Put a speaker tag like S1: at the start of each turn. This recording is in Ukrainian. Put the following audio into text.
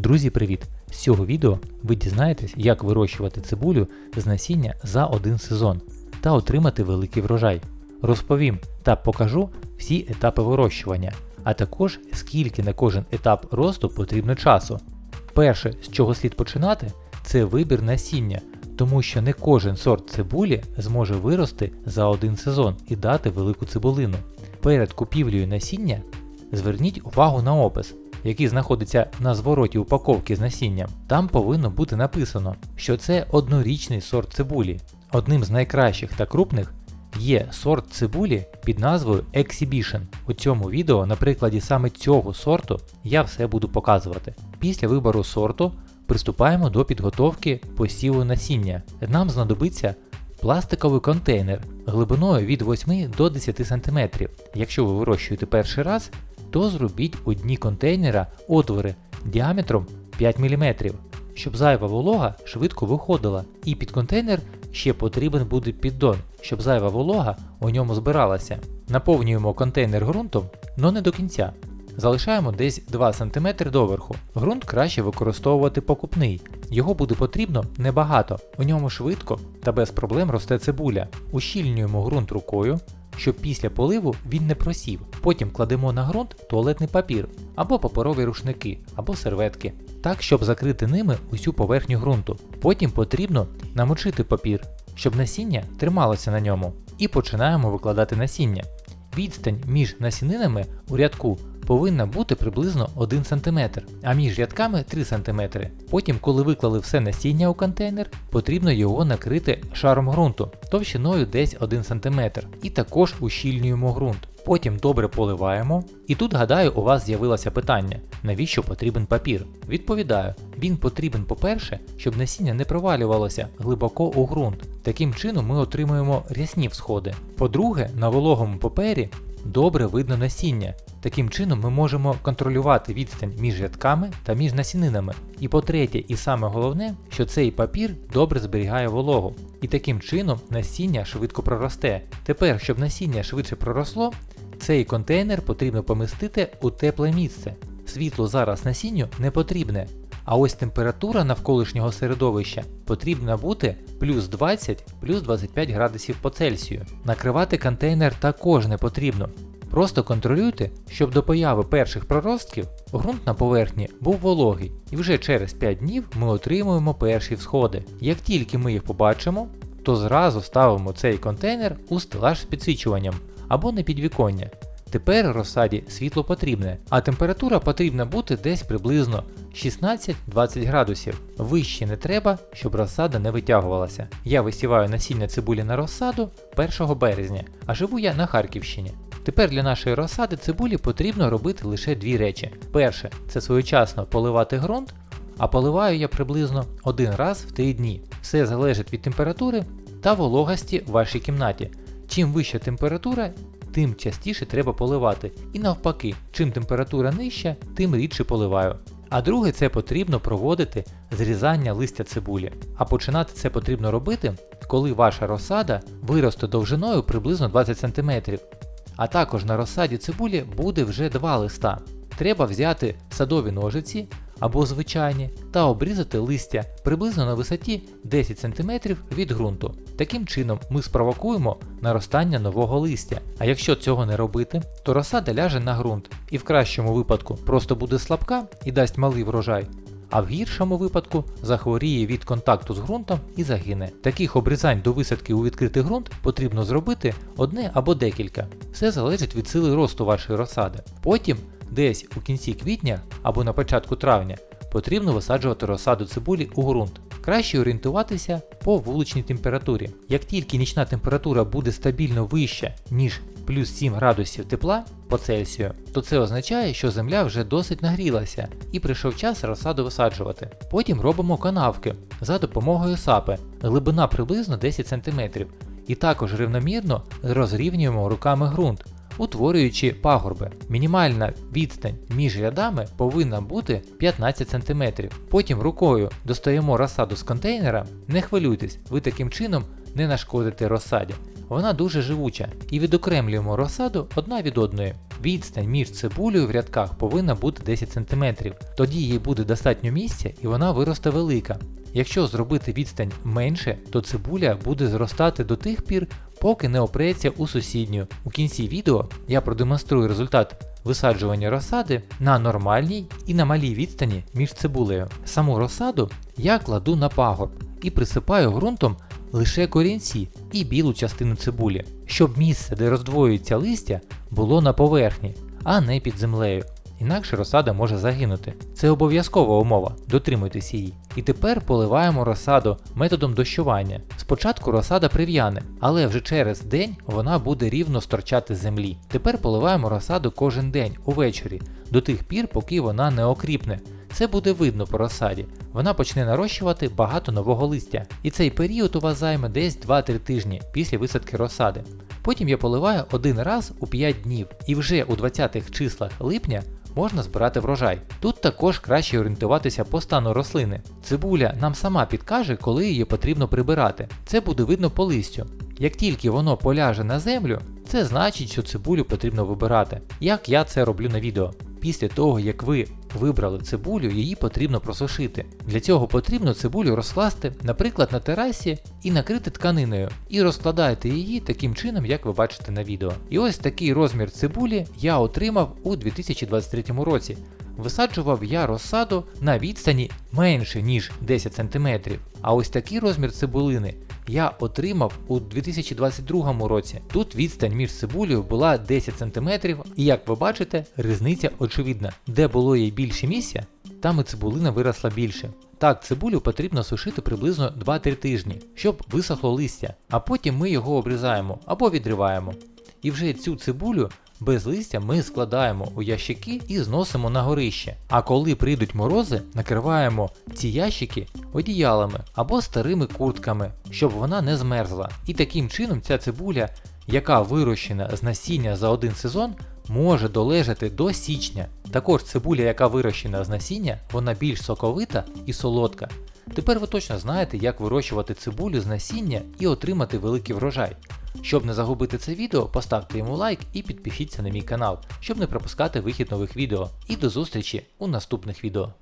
S1: Друзі, привіт! З цього відео ви дізнаєтесь, як вирощувати цибулю з насіння за один сезон та отримати великий врожай. Розповім та покажу всі етапи вирощування, а також скільки на кожен етап росту потрібно часу. Перше, з чого слід починати, це вибір насіння, тому що не кожен сорт цибулі зможе вирости за один сезон і дати велику цибулину. Перед купівлею насіння зверніть увагу на опис, який знаходиться на звороті упаковки з насінням. Там повинно бути написано, що це однорічний сорт цибулі. Одним з найкращих та крупних є сорт цибулі під назвою Exhibition. У цьому відео на прикладі саме цього сорту я все буду показувати. Після вибору сорту приступаємо до підготовки посіву насіння. Нам знадобиться пластиковий контейнер глибиною від 8 до 10 см. Якщо ви вирощуєте перший раз, то зробіть у дні контейнера отвори діаметром 5 мм, щоб зайва волога швидко виходила. І під контейнер ще потрібен буде піддон, щоб зайва волога у ньому збиралася. Наповнюємо контейнер ґрунтом, але не до кінця. Залишаємо десь 2 см доверху. Ґрунт краще використовувати покупний. Його буде потрібно небагато. У ньому швидко та без проблем росте цибуля. Ущільнюємо ґрунт рукою, щоб після поливу він не просів. Потім кладемо на ґрунт туалетний папір або паперові рушники, або серветки, так щоб закрити ними усю поверхню ґрунту. Потім потрібно намочити папір, щоб насіння трималося на ньому. І починаємо викладати насіння. Відстань між насінинами у рядку повинна бути приблизно 1 см, а між рядками 3 см. Потім, коли виклали все насіння у контейнер, потрібно його накрити шаром ґрунту товщиною десь 1 см і також ущільнюємо ґрунт. Потім добре поливаємо. І тут, гадаю, у вас з'явилося питання, навіщо потрібен папір? Відповідаю, він потрібен, по-перше, щоб насіння не провалювалося глибоко у ґрунт. Таким чином ми отримуємо рясні всходи. По-друге, на вологому папері добре видно насіння. Таким чином ми можемо контролювати відстань між рядками та між насінинами. І по-третє, і саме головне, що цей папір добре зберігає вологу. І таким чином насіння швидко проросте. Тепер, щоб насіння швидше проросло, цей контейнер потрібно помістити у тепле місце. Світло зараз насінню не потрібне. А ось температура навколишнього середовища потрібна бути плюс 20 плюс 25 градусів по Цельсію. Накривати контейнер також не потрібно. Просто контролюйте, щоб до появи перших проростків ґрунт на поверхні був вологий, і вже через 5 днів ми отримуємо перші всходи. Як тільки ми їх побачимо, то зразу ставимо цей контейнер у стелаж з підсвічуванням або на підвіконня. Тепер розсаді світло потрібне, а температура потрібна бути десь приблизно 16-20 градусів. Вище не треба, щоб розсада не витягувалася. Я висіваю насіння цибулі на розсаду 1 березня, а живу я на Харківщині. Тепер для нашої розсади цибулі потрібно робити лише дві речі. Перше це своєчасно поливати ґрунт, а поливаю я приблизно один раз в 3 дні. Все залежить від температури та вологості в вашій кімнаті. Чим вища температура, тим частіше треба поливати. І навпаки, чим температура нижча, тим рідше поливаю. А друге, це потрібно проводити зрізання листя цибулі. А починати це потрібно робити, коли ваша розсада виросте довжиною приблизно 20 см. А також на розсаді цибулі буде вже два листа. Треба взяти садові ножиці або звичайні та обрізати листя приблизно на висоті 10 см від ґрунту. Таким чином ми спровокуємо наростання нового листя. А якщо цього не робити, то розсада ляже на ґрунт і в кращому випадку просто буде слабка і дасть малий врожай. А в гіршому випадку захворіє від контакту з ґрунтом і загине. Таких обрізань до висадки у відкритий ґрунт потрібно зробити одне або декілька. Все залежить від сили росту вашої розсади. Потім, десь у кінці квітня або на початку травня, потрібно висаджувати розсаду цибулі у ґрунт. Краще орієнтуватися по вуличній температурі. Як тільки нічна температура буде стабільно вища, ніж плюс 7 градусів тепла по Цельсію, то це означає, що земля вже досить нагрілася і прийшов час розсаду висаджувати. Потім робимо канавки за допомогою сапи, глибина приблизно 10 см. І також рівномірно розрівнюємо руками ґрунт, утворюючи пагорби. Мінімальна відстань між рядами повинна бути 15 см. Потім рукою достаємо розсаду з контейнера, не хвилюйтесь, ви таким чином не нашкодите розсаді. Вона дуже живуча і відокремлюємо розсаду одна від одної. Відстань між цибулею в рядках повинна бути 10 см. Тоді їй буде достатньо місця і вона виросте велика. Якщо зробити відстань менше, то цибуля буде зростати до тих пір, поки не опреться у сусідню. У кінці відео я продемонструю результат висаджування розсади на нормальній і на малій відстані між цибулею. Саму розсаду я кладу на пагорб і присипаю ґрунтом лише корінці і білу частину цибулі, щоб місце, де роздвоюється листя, було на поверхні, а не під землею. Інакше розсада може загинути. Це обов'язкова умова, дотримуйтесь її. І тепер поливаємо розсаду методом дощування. Спочатку розсада прив'яне, але вже через день вона буде рівно сторчати з землі. Тепер поливаємо розсаду кожен день увечері, до тих пір, поки вона не окріпне. Це буде видно по розсаді. Вона почне нарощувати багато нового листя. І цей період у вас займе десь 2-3 тижні після висадки розсади. Потім я поливаю один раз у 5 днів, і вже у 20-х числах липня можна збирати врожай. Тут також краще орієнтуватися по стану рослини. Цибуля нам сама підкаже, коли її потрібно прибирати. Це буде видно по листю. Як тільки воно поляже на землю, це значить, що цибулю потрібно вибирати. Як я це роблю на відео. Після того, як ви вибрали цибулю, її потрібно просушити. Для цього потрібно цибулю розкласти, наприклад, на терасі і накрити тканиною, і розкладаєте її таким чином, як ви бачите на відео. І ось такий розмір цибулі я отримав у 2023 році. Висаджував я розсаду на відстані менше ніж 10 см. А ось такий розмір цибулини я отримав у 2022 році. Тут відстань між цибулею була 10 см, і як ви бачите, різниця очевидна. Де було їй більше місця, там і цибулина виросла більше. Так, цибулю потрібно сушити приблизно 2-3 тижні, щоб висохло листя, а потім ми його обрізаємо або відриваємо. І вже цю цибулю без листя ми складаємо у ящики і зносимо на горище. А коли прийдуть морози, накриваємо ці ящики одіялами або старими куртками, щоб вона не змерзла. І таким чином ця цибуля, яка вирощена з насіння за один сезон, може долежати до січня. Також цибуля, яка вирощена з насіння, вона більш соковита і солодка. Тепер ви точно знаєте, як вирощувати цибулю з насіння і отримати великий врожай. Щоб не загубити це відео, поставте йому лайк і підпишіться на мій канал, щоб не пропускати вихід нових відео. І до зустрічі у наступних відео.